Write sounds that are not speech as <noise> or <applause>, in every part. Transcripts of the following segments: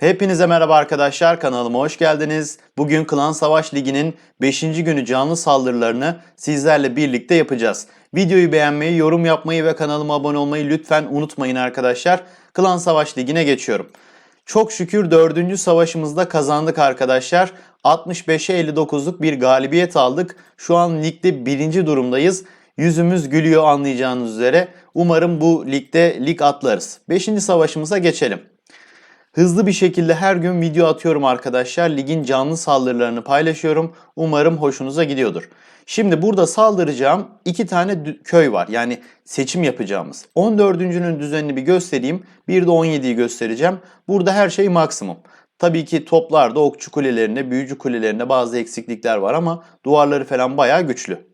Hepinize merhaba arkadaşlar kanalıma hoş geldiniz. Bugün Klan Savaş Ligi'nin 5. günü canlı saldırılarını sizlerle birlikte yapacağız. Videoyu beğenmeyi, yorum yapmayı ve kanalıma abone olmayı lütfen unutmayın arkadaşlar. Klan Savaş Ligi'ne geçiyorum. Çok şükür 4. savaşımızda kazandık arkadaşlar. 65'e 59'luk bir galibiyet aldık. Şu an ligde birinci durumdayız. Yüzümüz gülüyor anlayacağınız üzere. Umarım bu ligde lig atlarız. 5. savaşımıza geçelim. Hızlı bir şekilde her gün video atıyorum arkadaşlar. Ligin canlı saldırılarını paylaşıyorum. Umarım hoşunuza gidiyordur. Şimdi burada saldıracağım iki tane köy var. Yani seçim yapacağımız. 14.'ünün düzenini bir göstereyim. Bir de 17'yi göstereceğim. Burada her şey maksimum. Tabii ki toplarda okçu kulelerinde, büyücü kulelerinde bazı eksiklikler var ama duvarları falan bayağı güçlü.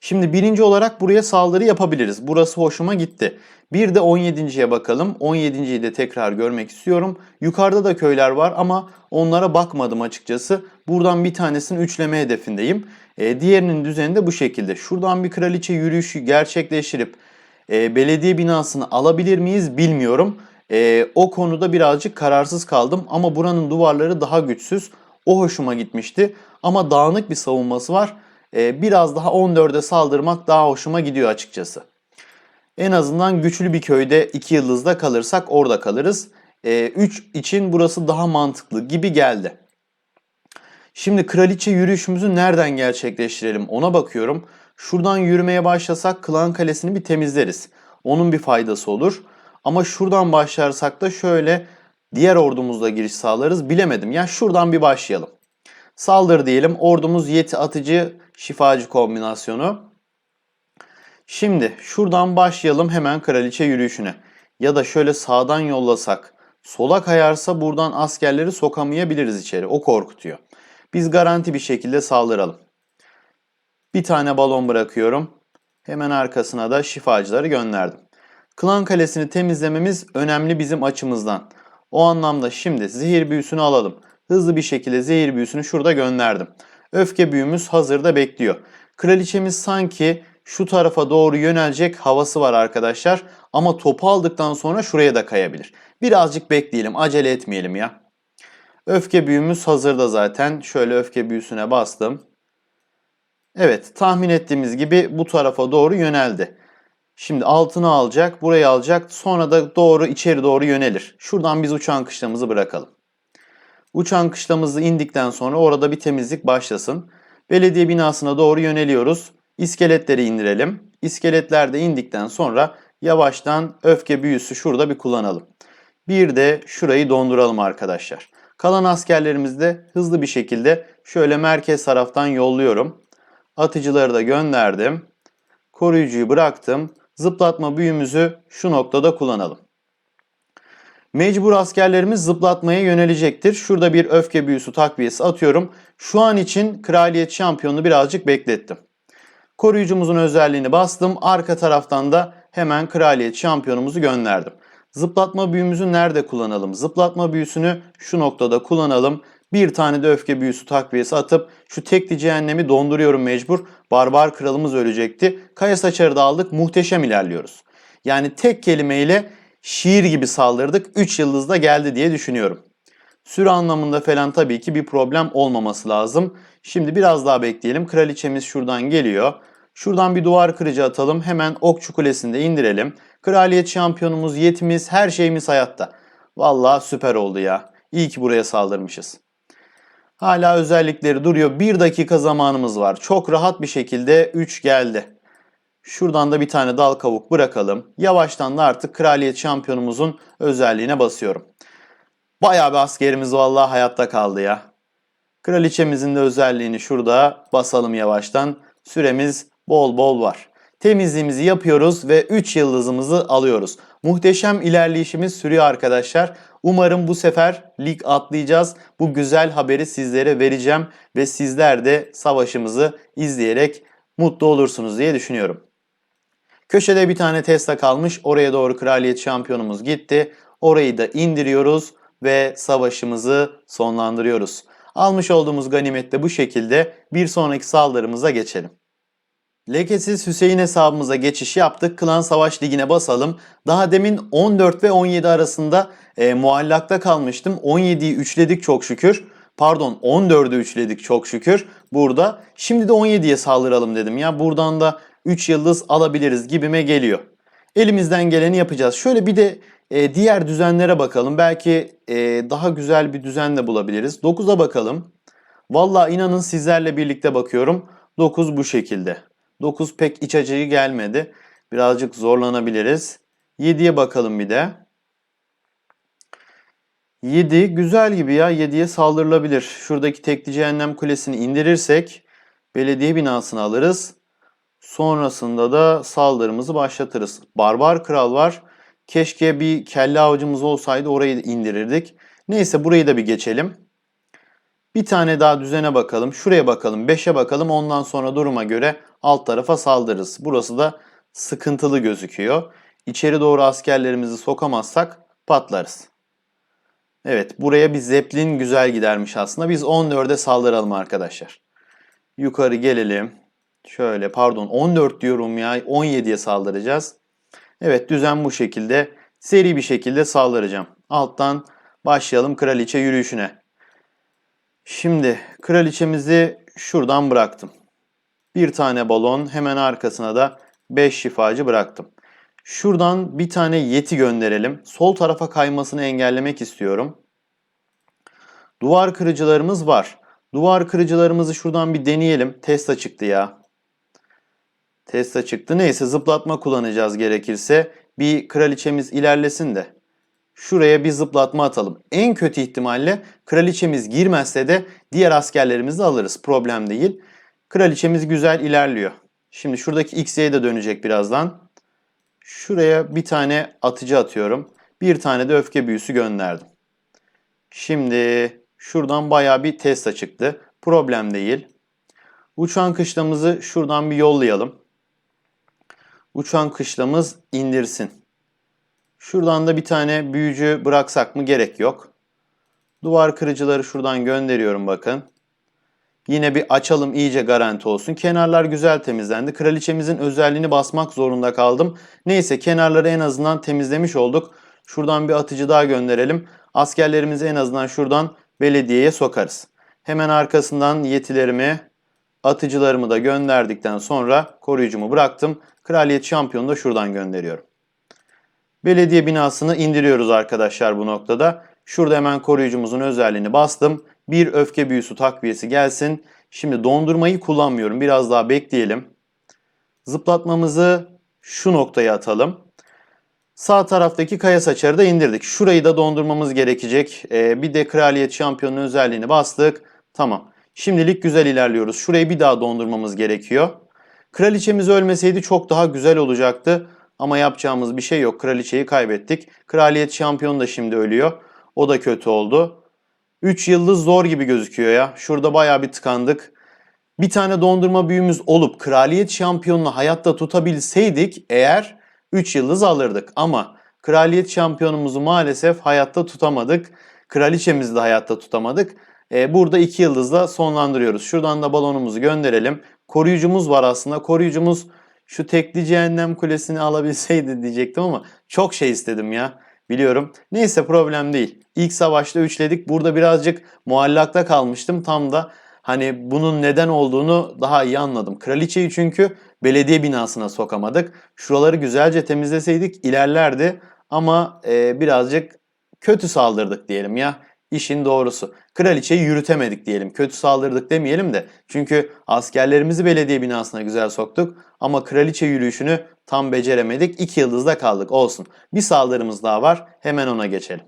Şimdi birinci olarak buraya saldırı yapabiliriz. Burası hoşuma gitti. Bir de 17.ye bakalım. 17.yi de tekrar görmek istiyorum. Yukarıda da köyler var ama onlara bakmadım açıkçası. Buradan bir tanesini üçleme hedefindeyim. Ee, diğerinin düzeni de bu şekilde. Şuradan bir kraliçe yürüyüşü gerçekleştirip e, belediye binasını alabilir miyiz bilmiyorum. E, o konuda birazcık kararsız kaldım ama buranın duvarları daha güçsüz. O hoşuma gitmişti ama dağınık bir savunması var. E, biraz daha 14'e saldırmak daha hoşuma gidiyor açıkçası. En azından güçlü bir köyde 2 yıldızda kalırsak orada kalırız. 3 için burası daha mantıklı gibi geldi. Şimdi kraliçe yürüyüşümüzü nereden gerçekleştirelim ona bakıyorum. Şuradan yürümeye başlasak klan kalesini bir temizleriz. Onun bir faydası olur. Ama şuradan başlarsak da şöyle diğer ordumuzla giriş sağlarız. Bilemedim. Ya şuradan bir başlayalım. Saldır diyelim. Ordumuz yeti atıcı şifacı kombinasyonu. Şimdi şuradan başlayalım hemen kraliçe yürüyüşüne. Ya da şöyle sağdan yollasak. Sola kayarsa buradan askerleri sokamayabiliriz içeri. O korkutuyor. Biz garanti bir şekilde saldıralım. Bir tane balon bırakıyorum. Hemen arkasına da şifacıları gönderdim. Klan kalesini temizlememiz önemli bizim açımızdan. O anlamda şimdi zehir büyüsünü alalım. Hızlı bir şekilde zehir büyüsünü şurada gönderdim. Öfke büyümüz hazırda bekliyor. Kraliçemiz sanki şu tarafa doğru yönelecek havası var arkadaşlar. Ama topu aldıktan sonra şuraya da kayabilir. Birazcık bekleyelim acele etmeyelim ya. Öfke büyümüz hazırda zaten. Şöyle öfke büyüsüne bastım. Evet tahmin ettiğimiz gibi bu tarafa doğru yöneldi. Şimdi altını alacak, burayı alacak. Sonra da doğru içeri doğru yönelir. Şuradan biz uçan kışlamızı bırakalım. Uçan kışlamızı indikten sonra orada bir temizlik başlasın. Belediye binasına doğru yöneliyoruz. İskeletleri indirelim. İskeletler de indikten sonra yavaştan öfke büyüsü şurada bir kullanalım. Bir de şurayı donduralım arkadaşlar. Kalan askerlerimizi de hızlı bir şekilde şöyle merkez taraftan yolluyorum. Atıcıları da gönderdim. Koruyucuyu bıraktım. Zıplatma büyümüzü şu noktada kullanalım. Mecbur askerlerimiz zıplatmaya yönelecektir. Şurada bir öfke büyüsü takviyesi atıyorum. Şu an için kraliyet şampiyonunu birazcık beklettim. Koruyucumuzun özelliğini bastım. Arka taraftan da hemen kraliyet şampiyonumuzu gönderdim. Zıplatma büyümüzü nerede kullanalım? Zıplatma büyüsünü şu noktada kullanalım. Bir tane de öfke büyüsü takviyesi atıp şu tekli cehennemi donduruyorum mecbur. Barbar kralımız ölecekti. Kaya saçarı da aldık. Muhteşem ilerliyoruz. Yani tek kelimeyle şiir gibi saldırdık. 3 yıldızda geldi diye düşünüyorum. Süre anlamında falan tabii ki bir problem olmaması lazım. Şimdi biraz daha bekleyelim. Kraliçemiz şuradan geliyor. Şuradan bir duvar kırıcı atalım. Hemen okçu kulesinde indirelim. Kraliyet şampiyonumuz, yetimiz, her şeyimiz hayatta. Vallahi süper oldu ya. İyi ki buraya saldırmışız. Hala özellikleri duruyor. Bir dakika zamanımız var. Çok rahat bir şekilde 3 geldi. Şuradan da bir tane dal kavuk bırakalım. Yavaştan da artık kraliyet şampiyonumuzun özelliğine basıyorum. Bayağı bir askerimiz vallahi hayatta kaldı ya. Kraliçemizin de özelliğini şurada basalım yavaştan. Süremiz bol bol var. Temizliğimizi yapıyoruz ve 3 yıldızımızı alıyoruz. Muhteşem ilerleyişimiz sürüyor arkadaşlar. Umarım bu sefer lig atlayacağız. Bu güzel haberi sizlere vereceğim ve sizler de savaşımızı izleyerek mutlu olursunuz diye düşünüyorum. Köşede bir tane Tesla kalmış. Oraya doğru kraliyet şampiyonumuz gitti. Orayı da indiriyoruz ve savaşımızı sonlandırıyoruz. Almış olduğumuz ganimet de bu şekilde bir sonraki saldırımıza geçelim. Lekesiz Hüseyin hesabımıza geçiş yaptık. Klan Savaş Ligi'ne basalım. Daha demin 14 ve 17 arasında e, muallakta kalmıştım. 17'yi üçledik çok şükür. Pardon 14'ü üçledik çok şükür burada. Şimdi de 17'ye saldıralım dedim ya. Buradan da 3 yıldız alabiliriz gibime geliyor. Elimizden geleni yapacağız. Şöyle bir de e, diğer düzenlere bakalım. Belki e, daha güzel bir düzen de bulabiliriz. 9'a bakalım. Valla inanın sizlerle birlikte bakıyorum. 9 bu şekilde. 9 pek iç açıcı gelmedi. Birazcık zorlanabiliriz. 7'ye bakalım bir de. 7 güzel gibi ya. 7'ye saldırılabilir. Şuradaki tekli cehennem kulesini indirirsek belediye binasını alırız. Sonrasında da saldırımızı başlatırız. Barbar kral var. Keşke bir kelle avcımız olsaydı orayı indirirdik. Neyse burayı da bir geçelim. Bir tane daha düzene bakalım. Şuraya bakalım. 5'e bakalım. Ondan sonra duruma göre alt tarafa saldırırız. Burası da sıkıntılı gözüküyor. İçeri doğru askerlerimizi sokamazsak patlarız. Evet buraya bir zeplin güzel gidermiş aslında. Biz 14'e saldıralım arkadaşlar. Yukarı gelelim. Şöyle pardon 14 diyorum ya 17'ye saldıracağız. Evet düzen bu şekilde. Seri bir şekilde saldıracağım. Alttan başlayalım kraliçe yürüyüşüne. Şimdi kraliçemizi şuradan bıraktım. Bir tane balon hemen arkasına da 5 şifacı bıraktım. Şuradan bir tane yeti gönderelim. Sol tarafa kaymasını engellemek istiyorum. Duvar kırıcılarımız var. Duvar kırıcılarımızı şuradan bir deneyelim. Tesla çıktı ya. Tesla çıktı. Neyse zıplatma kullanacağız gerekirse. Bir kraliçemiz ilerlesin de. Şuraya bir zıplatma atalım. En kötü ihtimalle kraliçemiz girmezse de diğer askerlerimizi alırız. Problem değil. Kraliçemiz güzel ilerliyor. Şimdi şuradaki X'ye de dönecek birazdan. Şuraya bir tane atıcı atıyorum. Bir tane de öfke büyüsü gönderdim. Şimdi şuradan baya bir Tesla çıktı. Problem değil. Uçan kışlamızı şuradan bir yollayalım. Uçan kışlamız indirsin. Şuradan da bir tane büyücü bıraksak mı gerek yok. Duvar kırıcıları şuradan gönderiyorum bakın. Yine bir açalım iyice garanti olsun. Kenarlar güzel temizlendi. Kraliçemizin özelliğini basmak zorunda kaldım. Neyse kenarları en azından temizlemiş olduk. Şuradan bir atıcı daha gönderelim. Askerlerimizi en azından şuradan belediyeye sokarız. Hemen arkasından yetilerimi, atıcılarımı da gönderdikten sonra koruyucumu bıraktım. Kraliyet şampiyonu da şuradan gönderiyorum. Belediye binasını indiriyoruz arkadaşlar bu noktada. Şurada hemen koruyucumuzun özelliğini bastım. Bir öfke büyüsü takviyesi gelsin. Şimdi dondurmayı kullanmıyorum. Biraz daha bekleyelim. Zıplatmamızı şu noktaya atalım. Sağ taraftaki kaya saçarı da indirdik. Şurayı da dondurmamız gerekecek. Ee, bir de kraliyet şampiyonun özelliğini bastık. Tamam. Şimdilik güzel ilerliyoruz. Şurayı bir daha dondurmamız gerekiyor. Kraliçemiz ölmeseydi çok daha güzel olacaktı. Ama yapacağımız bir şey yok. Kraliçeyi kaybettik. Kraliyet şampiyonu da şimdi ölüyor. O da kötü oldu. 3 yıldız zor gibi gözüküyor ya. Şurada baya bir tıkandık. Bir tane dondurma büyümüz olup kraliyet şampiyonunu hayatta tutabilseydik eğer 3 yıldız alırdık. Ama kraliyet şampiyonumuzu maalesef hayatta tutamadık. Kraliçemizi de hayatta tutamadık. Ee, burada 2 yıldızla sonlandırıyoruz. Şuradan da balonumuzu gönderelim. Koruyucumuz var aslında. Koruyucumuz şu tekli cehennem kulesini alabilseydi <laughs> diyecektim ama çok şey istedim ya. Biliyorum. Neyse problem değil. İlk savaşta üçledik. Burada birazcık muallakta kalmıştım. Tam da hani bunun neden olduğunu daha iyi anladım. Kraliçeyi çünkü belediye binasına sokamadık. Şuraları güzelce temizleseydik ilerlerdi. Ama e, birazcık kötü saldırdık diyelim ya. İşin doğrusu. Kraliçeyi yürütemedik diyelim. Kötü saldırdık demeyelim de. Çünkü askerlerimizi belediye binasına güzel soktuk. Ama kraliçe yürüyüşünü tam beceremedik. İki yıldızda kaldık. Olsun. Bir saldırımız daha var. Hemen ona geçelim.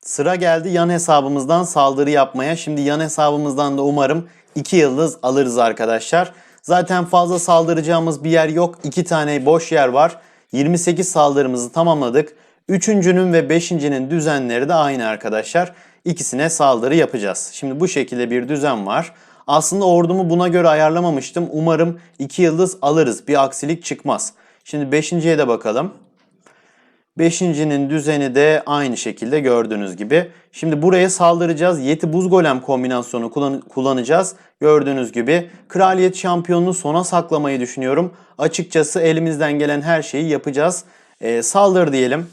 Sıra geldi yan hesabımızdan saldırı yapmaya. Şimdi yan hesabımızdan da umarım 2 yıldız alırız arkadaşlar. Zaten fazla saldıracağımız bir yer yok. 2 tane boş yer var. 28 saldırımızı tamamladık. Üçüncünün ve beşincinin düzenleri de aynı arkadaşlar. İkisine saldırı yapacağız. Şimdi bu şekilde bir düzen var. Aslında ordumu buna göre ayarlamamıştım. Umarım 2 yıldız alırız. Bir aksilik çıkmaz. Şimdi 5.ye de bakalım. Beşincinin düzeni de aynı şekilde gördüğünüz gibi. Şimdi buraya saldıracağız. Yeti buz golem kombinasyonu kullan- kullanacağız. Gördüğünüz gibi kraliyet şampiyonunu sona saklamayı düşünüyorum. Açıkçası elimizden gelen her şeyi yapacağız. Ee, saldır diyelim.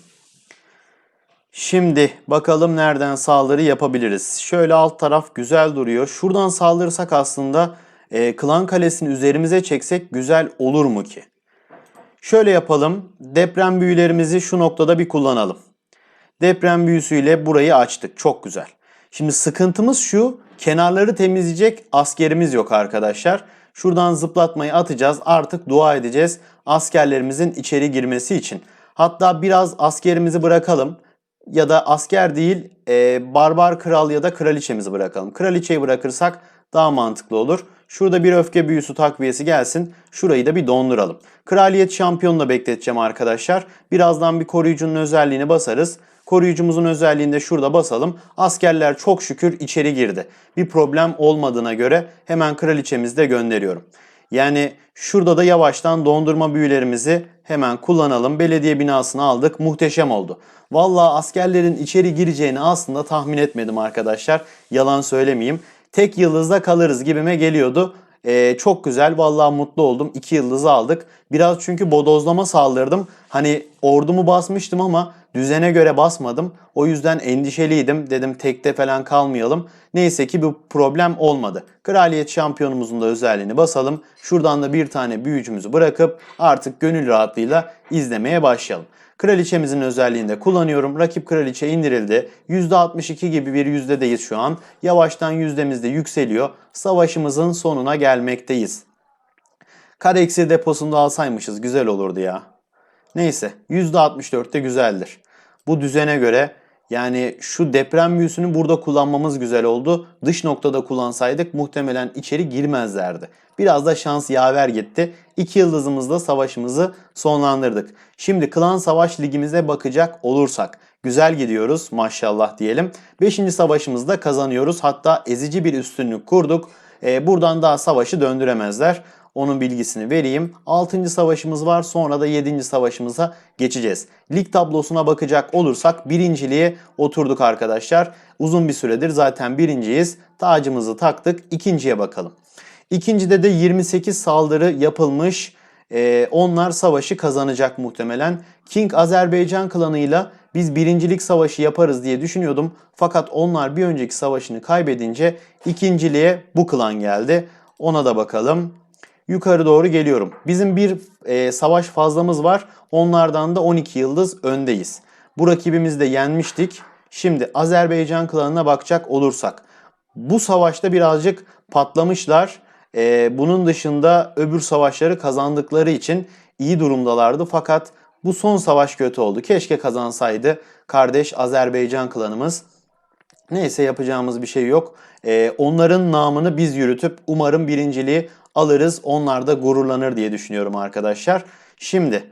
Şimdi bakalım nereden saldırı yapabiliriz. Şöyle alt taraf güzel duruyor. Şuradan saldırırsak aslında e, klan kalesini üzerimize çeksek güzel olur mu ki? Şöyle yapalım. Deprem büyülerimizi şu noktada bir kullanalım. Deprem büyüsüyle burayı açtık. Çok güzel. Şimdi sıkıntımız şu. Kenarları temizleyecek askerimiz yok arkadaşlar. Şuradan zıplatmayı atacağız. Artık dua edeceğiz askerlerimizin içeri girmesi için. Hatta biraz askerimizi bırakalım. Ya da asker değil e, barbar kral ya da kraliçemizi bırakalım. Kraliçeyi bırakırsak daha mantıklı olur. Şurada bir öfke büyüsü takviyesi gelsin. Şurayı da bir donduralım. Kraliyet şampiyonunu da bekleteceğim arkadaşlar. Birazdan bir koruyucunun özelliğini basarız. Koruyucumuzun özelliğini de şurada basalım. Askerler çok şükür içeri girdi. Bir problem olmadığına göre hemen kraliçemizi de gönderiyorum. Yani şurada da yavaştan dondurma büyülerimizi hemen kullanalım. Belediye binasını aldık. Muhteşem oldu. Vallahi askerlerin içeri gireceğini aslında tahmin etmedim arkadaşlar. Yalan söylemeyeyim. Tek yıldızda kalırız gibime geliyordu. Ee, çok güzel. Vallahi mutlu oldum. İki yıldızı aldık. Biraz çünkü bodozlama saldırdım. Hani ordumu basmıştım ama düzene göre basmadım. O yüzden endişeliydim. Dedim tekte falan kalmayalım. Neyse ki bu problem olmadı. Kraliyet şampiyonumuzun da özelliğini basalım. Şuradan da bir tane büyücümüzü bırakıp artık gönül rahatlığıyla izlemeye başlayalım. Kraliçemizin özelliğini de kullanıyorum. Rakip kraliçe indirildi. %62 gibi bir yüzdedeyiz şu an. Yavaştan yüzdemiz de yükseliyor. Savaşımızın sonuna gelmekteyiz. Kare iksir deposunda alsaymışız güzel olurdu ya. Neyse %64 de güzeldir. Bu düzene göre yani şu deprem büyüsünü burada kullanmamız güzel oldu. Dış noktada kullansaydık muhtemelen içeri girmezlerdi. Biraz da şans yaver gitti. İki yıldızımızla savaşımızı sonlandırdık. Şimdi Klan Savaş Ligimize bakacak olursak. Güzel gidiyoruz maşallah diyelim. Beşinci savaşımızda kazanıyoruz. Hatta ezici bir üstünlük kurduk. Ee, buradan daha savaşı döndüremezler. Onun bilgisini vereyim. 6. savaşımız var. Sonra da 7. savaşımıza geçeceğiz. Lig tablosuna bakacak olursak birinciliğe oturduk arkadaşlar. Uzun bir süredir zaten birinciyiz. Tacımızı taktık. İkinciye bakalım. İkincide de 28 saldırı yapılmış. Ee, onlar savaşı kazanacak muhtemelen. King Azerbaycan klanıyla biz birincilik savaşı yaparız diye düşünüyordum. Fakat onlar bir önceki savaşını kaybedince ikinciliğe bu klan geldi. Ona da bakalım yukarı doğru geliyorum. Bizim bir e, savaş fazlamız var. Onlardan da 12 yıldız öndeyiz. Bu rakibimizi de yenmiştik. Şimdi Azerbaycan klanına bakacak olursak. Bu savaşta birazcık patlamışlar. E, bunun dışında öbür savaşları kazandıkları için iyi durumdalardı. Fakat bu son savaş kötü oldu. Keşke kazansaydı kardeş Azerbaycan klanımız. Neyse yapacağımız bir şey yok. Ee, onların namını biz yürütüp umarım birinciliği alırız. Onlar da gururlanır diye düşünüyorum arkadaşlar. Şimdi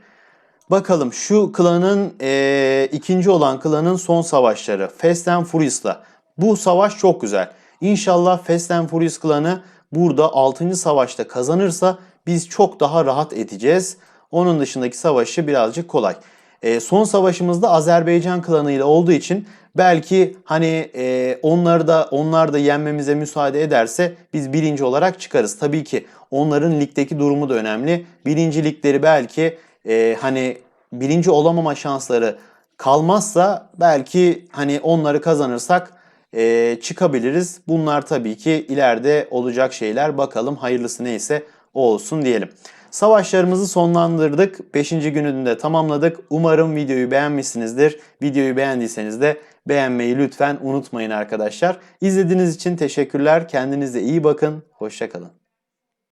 bakalım şu klanın e, ikinci olan klanın son savaşları. Fast and Furious'la. Bu savaş çok güzel. İnşallah Fast and Furious klanı burada 6. savaşta kazanırsa biz çok daha rahat edeceğiz. Onun dışındaki savaşı birazcık kolay. E, son savaşımızda Azerbaycan klanı ile olduğu için belki hani e, onları da onlar da yenmemize müsaade ederse biz birinci olarak çıkarız. Tabii ki onların ligdeki durumu da önemli. Birinci ligleri belki e, hani birinci olamama şansları kalmazsa belki hani onları kazanırsak e, çıkabiliriz. Bunlar tabii ki ileride olacak şeyler. Bakalım hayırlısı neyse o olsun diyelim. Savaşlarımızı sonlandırdık. 5. gününü de tamamladık. Umarım videoyu beğenmişsinizdir. Videoyu beğendiyseniz de beğenmeyi lütfen unutmayın arkadaşlar. İzlediğiniz için teşekkürler. Kendinize iyi bakın. Hoşçakalın.